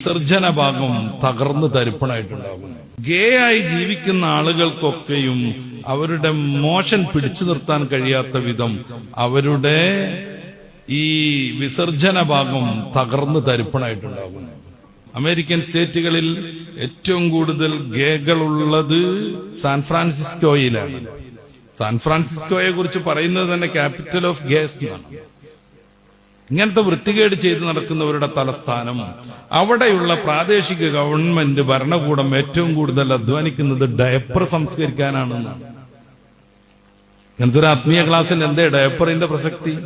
വിസർജന ഭാഗം തകർന്നു തരിപ്പണായിട്ടുണ്ടാകുന്നു. ഗേ ആയി ജീവിക്കുന്ന ആളുകൾക്കൊക്കെയും അവരുടെ മോശൻ പിടിച്ചു നിർത്താൻ കഴിയാത്ത വിധം അവരുടെ ഈ വിസർജന ഭാഗം തകർന്നു തരിപ്പണായിട്ടുണ്ടാകുന്നു. അമേരിക്കൻ സ്റ്റേറ്റുകളിൽ ഏറ്റവും കൂടുതൽ ഗേകളുള്ളത് സാൻ ഫ്രാൻസിസ്കോയിലാണ്. സാൻ ഫ്രാൻസിസ്കോയെ കുറിച്ച് പറയുന്നത് തന്നെ ക്യാപിറ്റൽ ഓഫ് ഗേസ് എന്നാണ്. ഇങ്ങനത്തെ വൃത്തികേട് ചെയ്ത് നടക്കുന്നവരുടെ തലസ്ഥാനം. അവിടെയുള്ള പ്രാദേശിക ഗവൺമെന്റ് ഭരണകൂടം ഏറ്റവും കൂടുതൽ അധ്വാനിക്കുന്നത് ഡയപ്പർ സംസ്കരിക്കാനാണെന്നാണ്. ഇങ്ങനത്തെ ഒരു ആത്മീയ ക്ലാസ്സിൽ എന്തേ ഡയപ്പറിന്റെ പ്രസക്തി?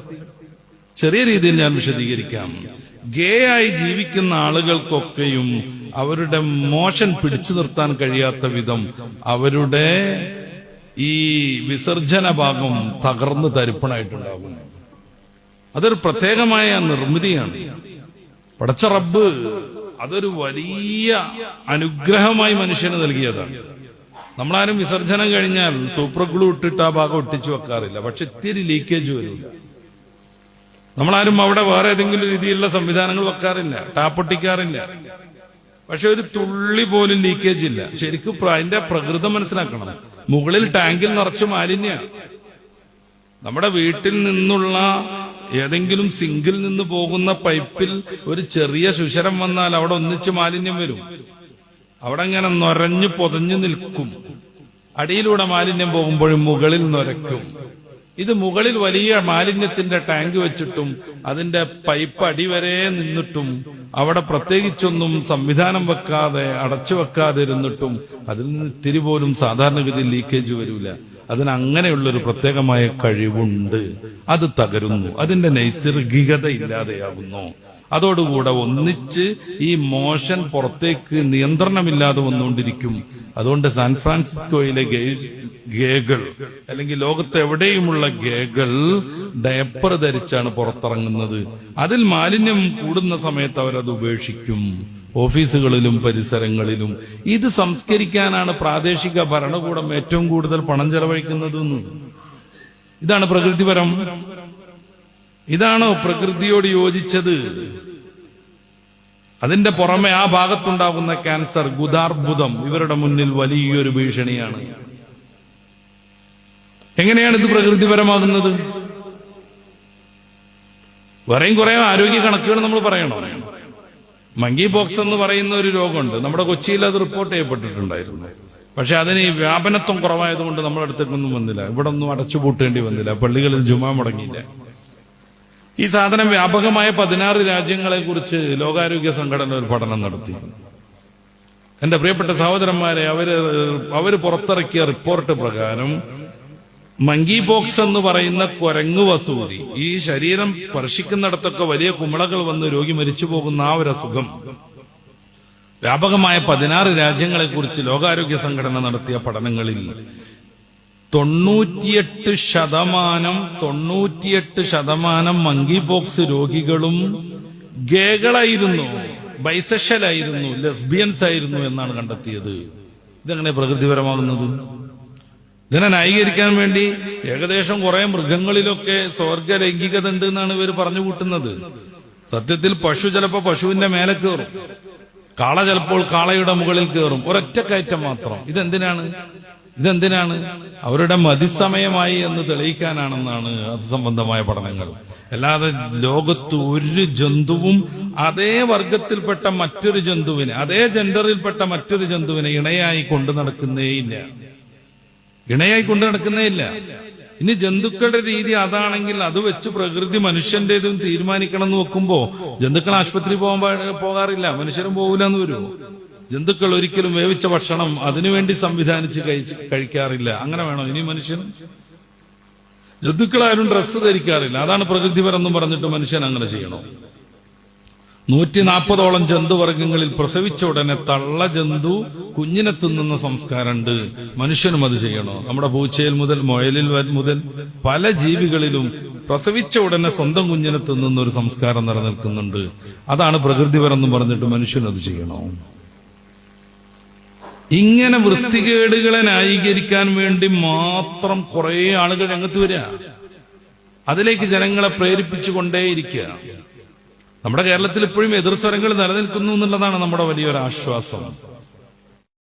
ചെറിയ രീതിയിൽ ഞാൻ വിശദീകരിക്കാം. ഗേ ആയി ജീവിക്കുന്ന ആളുകൾക്കൊക്കെയും അവരുടെ മോഷൻ പിടിച്ചു നിർത്താൻ കഴിയാത്ത വിധം അവരുടെ ഈ വിസർജന ഭാഗം തകർന്ന് തരിപ്പണായിട്ടുണ്ടാകുന്നു. അതൊരു പ്രത്യേകമായ നിർമ്മിതിയാണ്. പടച്ച റബ്ബ് അതൊരു വലിയ അനുഗ്രഹമായി മനുഷ്യന് നൽകിയതാണ്. നമ്മളാരും വിസർജനം കഴിഞ്ഞാൽ സൂപ്പർ ഗ്ലൂ ഇട്ടിട്ട് ആ ഭാഗം ഒട്ടിച്ചു വെക്കാറില്ല. പക്ഷെ ഇത്തിരി ലീക്കേജ് വരില്ല നമ്മളാരും അവിടെ വേറെ ഏതെങ്കിലും രീതിയിലുള്ള സംവിധാനങ്ങൾ വെക്കാറില്ല. ടാപ്പൊട്ടിക്കാറില്ല പക്ഷെ ഒരു തുള്ളി പോലും ലീക്കേജ് ഇല്ല. ശരിക്കും അതിന്റെ പ്രകൃതം മനസ്സിലാക്കണം. മുകളിൽ ടാങ്കിൽ നിറച്ച് മാലിന്യ. നമ്മുടെ വീട്ടിൽ നിന്നുള്ള ഏതെങ്കിലും സിങ്കിൽ നിന്ന് പോകുന്ന പൈപ്പിൽ ഒരു ചെറിയ ശുശരം വന്നാൽ അവിടെ ഒന്നിച്ച് മാലിന്യം വരും. അവിടെ ഇങ്ങനെ നൊരഞ്ഞു പൊതഞ്ഞു നിൽക്കും. അടിയിലൂടെ മാലിന്യം പോകുമ്പോഴും മുകളിൽ നൊരക്കും ഇത് മുകളിൽ വലിയ മാലിന്യത്തിന്റെ ടാങ്ക് വെച്ചിട്ടും അതിന്റെ പൈപ്പ് അടിവരെ നിന്നിട്ടും അവിടെ പ്രത്യേകിച്ചൊന്നും സംവിധാനം വെക്കാതെ അടച്ചു വെക്കാതെ ഇരുന്നിട്ടും അതിൽ നിന്ന് ഇത്തിരി പോലും സാധാരണഗതി ലീക്കേജ് വരില്ല അതിന് അങ്ങനെയുള്ളൊരു പ്രത്യേകമായ കഴിവുണ്ട്. അത് തകരുന്നു. അതിന്റെ നൈസർഗികത ഇല്ലാതെയാകുന്നു അതോടുകൂടെ ഒന്നിച്ച് ഈ മോഷൻ പുറത്തേക്ക് നിയന്ത്രണമില്ലാതെ വന്നുകൊണ്ടിരിക്കും. അതുകൊണ്ട് സാൻ ഫ്രാൻസിസ്കോയിലെ ഗേകൾ അല്ലെങ്കിൽ ലോകത്ത് എവിടെയുമുള്ള ഗേകൾ ഡയപ്പർ ധരിച്ചാണ് പുറത്തിറങ്ങുന്നത്. അതിൽ മാലിന്യം കൂടുന്ന സമയത്ത് അവരത് ഉപേക്ഷിക്കും. ഓഫീസുകളിലും പരിസരങ്ങളിലും. ഇത് സംസ്കരിക്കാനാണ് പ്രാദേശിക ഭരണകൂടം ഏറ്റവും കൂടുതൽ പണം ചെലവഴിക്കുന്നത് ഇതാണ് പ്രകൃതിപരം. ഇതാണോ പ്രകൃതിയോട് യോജിച്ചത്? അതിന്റെ പുറമെ ആ ഭാഗത്തുണ്ടാകുന്ന ക്യാൻസർ ഗുദാർബുദം ഇവരുടെ മുന്നിൽ വലിയൊരു ഭീഷണിയാണ്. എങ്ങനെയാണ് ഇത് പ്രകൃതിപരമാകുന്നത്? വേറെയും കുറെ ആരോഗ്യ കണക്കുകൾ നമ്മൾ പറയണം. മങ്കി ബോക്സ് എന്ന് പറയുന്ന ഒരു രോഗമുണ്ട്. നമ്മുടെ കൊച്ചിയിൽ അത് റിപ്പോർട്ട് ചെയ്യപ്പെട്ടിട്ടുണ്ടായിരുന്നു. പക്ഷെ അതിന് ഈ വ്യാപനത്വം കുറവായതുകൊണ്ട് നമ്മുടെ അടുത്തേക്കൊന്നും വന്നില്ല. ഇവിടെ ഒന്നും അടച്ചുപൂട്ടേണ്ടി വന്നില്ല. പള്ളികളിൽ ജുമാ മുടങ്ങിയില്ല. ഈ സാധനം വ്യാപകമായ പതിനാറ് രാജ്യങ്ങളെ കുറിച്ച് ലോകാരോഗ്യ സംഘടന ഒരു പഠനം നടത്തി. എന്റെ പ്രിയപ്പെട്ട സഹോദരന്മാരെ അവർ അവർ പുറത്തിറക്കിയ റിപ്പോർട്ട് പ്രകാരം മങ്കി ബോക്സ് എന്ന് പറയുന്ന കുരങ്ങു വസൂരി. ഈ ശരീരം സ്പർശിക്കുന്നിടത്തൊക്കെ വലിയ കുമിളകൾ വന്ന് രോഗി മരിച്ചു പോകുന്ന ആ ഒരു അസുഖം. വ്യാപകമായ പതിനാറ് രാജ്യങ്ങളെ കുറിച്ച് ലോകാരോഗ്യ സംഘടന നടത്തിയ പഠനങ്ങളിൽ തൊണ്ണൂറ്റിയെട്ട് ശതമാനം തൊണ്ണൂറ്റിയെട്ട് ശതമാനം മങ്കി ബോക്സ് രോഗികളും ഗേകളായിരുന്നു ബൈസെഷലായിരുന്നു ലെസ്ബിയൻസ് ആയിരുന്നു എന്നാണ് കണ്ടെത്തിയത്. ഇതെങ്ങനെ പ്രകൃതിപരമാകുന്നത്? ഇതിനെ ന്യായീകരിക്കാൻ വേണ്ടി ഏകദേശം കുറെ മൃഗങ്ങളിലൊക്കെ സ്വർഗ ലൈംഗികത ഉണ്ട് എന്നാണ് ഇവർ പറഞ്ഞു കൂട്ടുന്നത്. സത്യത്തിൽ പശു ചിലപ്പോ പശുവിന്റെ മേലെ കയറും. കാള ചിലപ്പോൾ കാളയുടെ മുകളിൽ കയറും. ഒരൊറ്റ കയറ്റം മാത്രം. ഇതെന്തിനാണ്? ഇതെന്തിനാണ്? അവരുടെ മതിസമയമായി എന്ന് തെളിയിക്കാനാണെന്നാണ് അത് സംബന്ധമായ പഠനങ്ങൾ. അല്ലാതെ ലോകത്ത് ഒരു ജന്തുവും അതേ വർഗത്തിൽപ്പെട്ട മറ്റൊരു ജന്തുവിനെ അതേ ജെൻഡറിൽപ്പെട്ട മറ്റൊരു ജന്തുവിനെ ഇണയായി കൊണ്ടു നടക്കുന്നേയില്ല ഇണയായി കൊണ്ടു നടക്കുന്നേ ഇല്ല. ഇനി ജന്തുക്കളുടെ രീതി അതാണെങ്കിൽ അത് വെച്ച് പ്രകൃതി മനുഷ്യന്റേതും തീരുമാനിക്കണം എന്ന് വെക്കുമ്പോ ജന്തുക്കൾ ആശുപത്രി പോകാൻ പോകാറില്ല. മനുഷ്യരും പോകില്ല എന്ന് വരുമോ ജന്തുക്കൾ ഒരിക്കലും വേവിച്ച ഭക്ഷണം അതിനുവേണ്ടി സംവിധാനിച്ച് കഴിച്ച് കഴിക്കാറില്ല. അങ്ങനെ വേണോ? ഇനി മനുഷ്യൻ ജന്തുക്കൾ ആരും ഡ്രസ്സ് ധരിക്കാറില്ല. അതാണ് പ്രകൃതിപരം പറഞ്ഞിട്ട് മനുഷ്യൻ അങ്ങനെ ചെയ്യണോ? നൂറ്റി നാൽപ്പതോളം ജന്തുവർഗങ്ങളിൽ പ്രസവിച്ച ഉടനെ തള്ള ജന്തു കുഞ്ഞിനെ തിന്നുന്ന സംസ്കാരമുണ്ട്. മനുഷ്യനും അത് ചെയ്യണോ? നമ്മുടെ പൂച്ചയിൽ മുതൽ മുയലിൽ മുതൽ പല ജീവികളിലും പ്രസവിച്ച ഉടനെ സ്വന്തം കുഞ്ഞിനെ തിന്നുന്ന ഒരു സംസ്കാരം നിലനിൽക്കുന്നുണ്ട്. അതാണ് പ്രകൃതിപരം പറഞ്ഞിട്ട് മനുഷ്യൻ അത് ചെയ്യണോ? ഇങ്ങനെ വൃത്തികേടുകളെ ന്യായീകരിക്കാൻ വേണ്ടി മാത്രം കുറെ ആളുകൾ രംഗത്ത് വരിക. അതിലേക്ക് ജനങ്ങളെ പ്രേരിപ്പിച്ചുകൊണ്ടേയിരിക്കുക. നമ്മുടെ കേരളത്തിൽ ഇപ്പോഴും എതിർ സ്വരങ്ങൾ നിലനിൽക്കുന്നു എന്നുള്ളതാണ് നമ്മുടെ വലിയൊരു ആശ്വാസം.